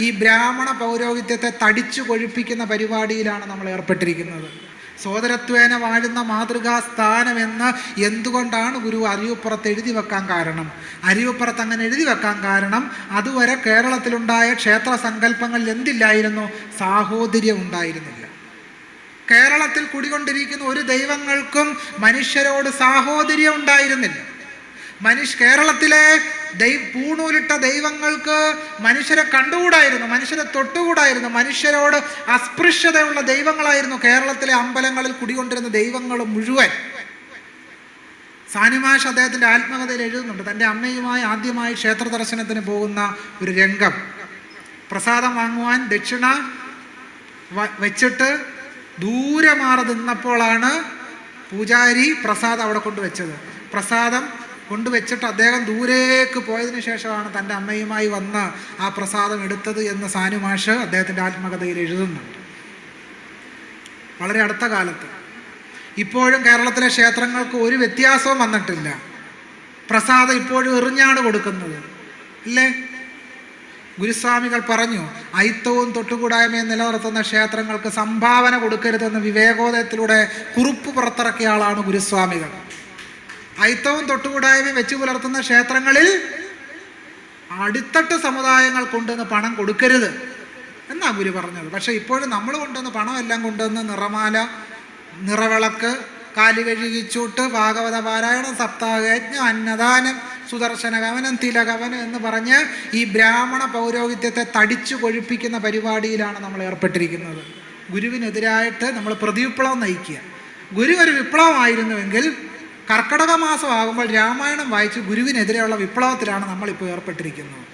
ഈ ബ്രാഹ്മണ പൗരോഹിത്യത്തെ തടിച്ചു കൊഴുപ്പിക്കുന്ന പരിപാടിയിലാണ് നമ്മൾ ഏർപ്പെട്ടിരിക്കുന്നത്. സോദരത്വേന വാഴുന്ന മാതൃകാ സ്ഥാനമെന്ന് എന്തുകൊണ്ടാണ് ഗുരു അരിവപ്പുറത്ത് എഴുതി വെക്കാൻ കാരണം? അരിവപ്പുറത്ത് അങ്ങനെ എഴുതി വെക്കാൻ കാരണം അതുവരെ കേരളത്തിലുണ്ടായ ക്ഷേത്ര സങ്കല്പങ്ങളിൽ എന്തില്ലായിരുന്നു? സാഹോദര്യം ഉണ്ടായിരുന്നില്ല. കേരളത്തിൽ കുടികൊണ്ടിരിക്കുന്ന ഒരു ദൈവങ്ങൾക്കും മനുഷ്യരോട് സാഹോദര്യം ഉണ്ടായിരുന്നില്ല. മനുഷ്യ കേരളത്തിലെ ദൈ പൂണൂലിട്ട ദൈവങ്ങൾക്ക് മനുഷ്യരെ കണ്ടുകൂടായിരുന്നു മനുഷ്യരെ തൊട്ടുകൂടായിരുന്നു മനുഷ്യരോട് അസ്പൃശ്യതയുള്ള ദൈവങ്ങളായിരുന്നു കേരളത്തിലെ അമ്പലങ്ങളിൽ കുടികൊണ്ടിരുന്ന ദൈവങ്ങൾ മുഴുവൻ. സാനിമാഷ് അദ്ദേഹത്തിന്റെ ആത്മകഥയിൽ എഴുതുന്നുണ്ട് തന്റെ അമ്മയുമായി ആദ്യമായി ക്ഷേത്ര ദർശനത്തിന് പോകുന്ന ഒരു രംഗം. പ്രസാദം വാങ്ങുവാൻ ദക്ഷിണ വെച്ചിട്ട് ദൂരെ മാറി നിന്നപ്പോഴാണ് പൂജാരി പ്രസാദം അവിടെ കൊണ്ടുവച്ചത്. പ്രസാദം കൊണ്ടുവച്ചിട്ട് അദ്ദേഹം ദൂരേക്ക് പോയതിനു ശേഷമാണ് തന്റെ അമ്മയുമായി വന്ന് ആ പ്രസാദം എടുത്തത് എന്ന് സാനുമാഷ് അദ്ദേഹത്തിന്റെ ആത്മകഥയിൽ എഴുതുന്നുണ്ട് വളരെ അടുത്ത കാലത്ത്. ഇപ്പോഴും കേരളത്തിലെ ക്ഷേത്രങ്ങൾക്ക് ഒരു വ്യത്യാസവും വന്നിട്ടില്ല. പ്രസാദം ഇപ്പോഴും എറിഞ്ഞാണ് കൊടുക്കുന്നത്. ഇല്ലേ ഗുരുസ്വാമികൾ പറഞ്ഞു ഐത്തവും തൊട്ടുകൂടായ്മയും നിലനിർത്തുന്ന ക്ഷേത്രങ്ങൾക്ക് സംഭാവന കൊടുക്കരുതെന്ന് വിവേകോദയത്തിലൂടെ കുറിപ്പ് പുറത്തിറക്കിയ ആളാണ് ഗുരുസ്വാമികൾ. ഐത്തവും തൊട്ടുകൂടായ്മയും വെച്ചു പുലർത്തുന്ന ക്ഷേത്രങ്ങളിൽ അടിത്തട്ട് സമുദായങ്ങൾ കൊണ്ടുവന്ന് പണം കൊടുക്കരുത് എന്നാ ഗുരു പറഞ്ഞത്. പക്ഷെ ഇപ്പോഴും നമ്മൾ കൊണ്ടുവന്ന് പണമെല്ലാം കൊണ്ടുവന്ന് നിറമാല നിറവിളക്ക് കാലി കഴുകിച്ചൂട്ട് ഭാഗവത പാരായണം സപ്താഹയജ്ഞ അന്നദാനം സുദർശന കവനം തിലകവനം എന്ന് പറഞ്ഞ് ഈ ബ്രാഹ്മണ പൗരോഹിത്യത്തെ തടിച്ചു കൊഴുപ്പിക്കുന്ന പരിപാടിയിലാണ് നമ്മൾ ഏർപ്പെട്ടിരിക്കുന്നത്. ഗുരുവിനെതിരായിട്ട് നമ്മൾ പ്രതിവിപ്ലവം നയിക്കുക. ഗുരു ഒരു വിപ്ലവമായിരുന്നുവെങ്കിൽ കർക്കടക മാസമാകുമ്പോൾ രാമായണം വായിച്ച് ഗുരുവിനെതിരെയുള്ള വിപ്ലവത്തിലാണ് നമ്മളിപ്പോൾ ഏർപ്പെട്ടിരിക്കുന്നത്.